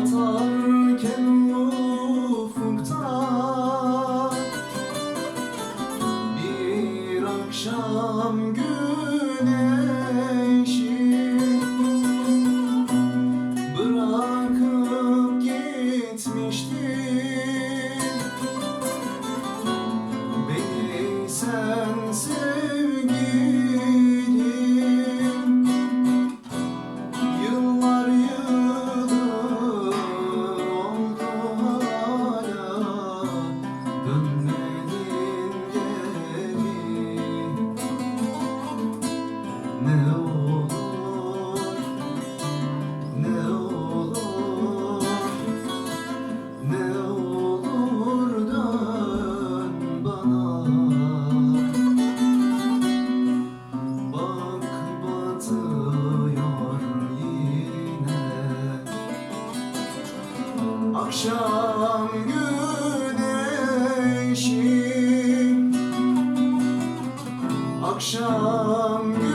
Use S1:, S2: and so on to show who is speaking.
S1: Batarken ufukta Bir akşam güneşi Bırakıp gitmişti. Beni sen Akşam güneşi. Akşam